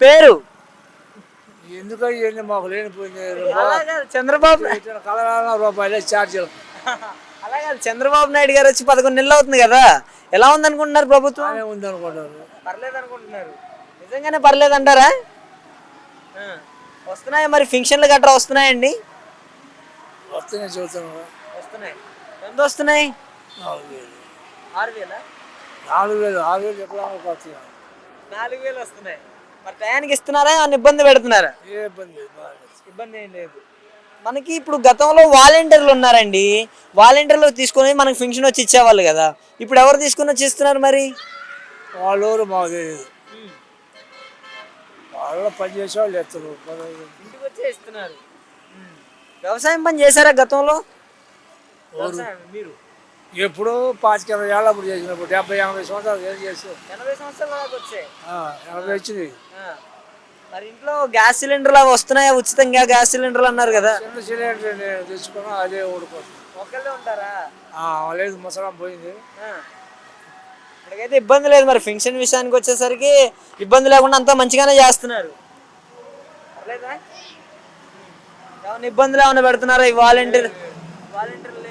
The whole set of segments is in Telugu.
పేరు? ఎందుకు ఇవన్నీ మాకు లేనిపోయింది? అలాగే చంద్రబాబు నాయుడు. కలరాల రూపాయలే ఛార్జీలు అలాగే చంద్రబాబు నాయుడు గారు వచ్చి పదకొండు నెలలు అవుతుంది కదా? ఎలా ఉంది అనుకుంటున్నారు ప్రభుత్వం? ఉంది అనుకుంటారు పర్లేదు అనుకుంటున్నారు నిజంగానే పర్లేదు అంటారా వస్తున్నాయా మరి? ఫంక్షన్లు గట్రా వస్తున్నాయండి? వస్తున్నాయి చూస్తున్నాం. వస్తున్నాయి. ఎంత వస్తున్నాయి? నాలుగు వేలు. ఆరు వేల? నాలుగు వేలు ఆరు వేలు ఎక్కడ వస్తున్నాయి నాలుగు వేలు వస్తున్నాయి. మరి టయానికి ఇస్తున్నారా? ఏమన్నా ఇబ్బంది పెడుతున్నారా? ఏ ఇబ్బంది లేదు ఇబ్బంది ఏం లేదు. మనకి ఇప్పుడు గతంలో వాలంటీర్లు ఉన్నారండి. వాలంటీర్లు తీసుకొని మనకి ఫంక్షన్ వచ్చి ఇచ్చేవాళ్ళు కదా. ఇప్పుడు ఎవరు తీసుకొని వచ్చి ఇస్తున్నారు మరి? వాళ్ళు ఎవరు మాకు తెలియదు వాళ్ళు పని చేసేవాళ్ళు ఎత్తరు. ఇంటికి వచ్చే ఇస్తున్నారు. వ్యవసాయం పని చేశారా గతంలో? మీరు? ఎప్పుడో పాతిక ఎనభై ఏళ్ళ అప్పుడు చేసినప్పుడు డెబ్బై ఎనభై సంవత్సరాలు ఏం చేస్తాం ఎనభై సంవత్సరాల దాకా వచ్చాయి. ఎనభై వచ్చింది ఆ. మరి ఇంట్లో గ్యాస్ సిలిండర్లు అవి వస్తున్నాయా? ఉచితంగా గ్యాస్ సిలిండర్లు అన్నారు కదా. చిన్న సిలిండర్ నేను తెచ్చుకున్నా అదే ఓడిపోతుంది ఒకళ్ళే ఉంటారా? లేదు ముసలం పోయింది. ఇక్కడికైతే ఇబ్బంది లేదు మరి. ఫంక్షన్ విషయానికి వచ్చేసరికి ఇబ్బంది లేకుండా అంతా మంచిగానే చేస్తున్నారు. పర్లేదా? ఏమన్నా ఇబ్బందులు ఏమైనా పెడుతున్నారా ఈ వాలంటీర్ వాలంటీర్ లేరని లేదు.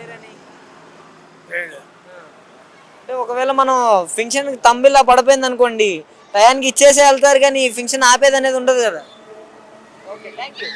అంటే ఒకవేళ మనం ఫంక్షన్ తంబిలా పడిపోయింది అనుకోండి టయానికి ఇచ్చేసి వెళ్తారు కానీ ఫంక్షన్ ఆపేది అనేది ఉండదు కదా. Okay thank you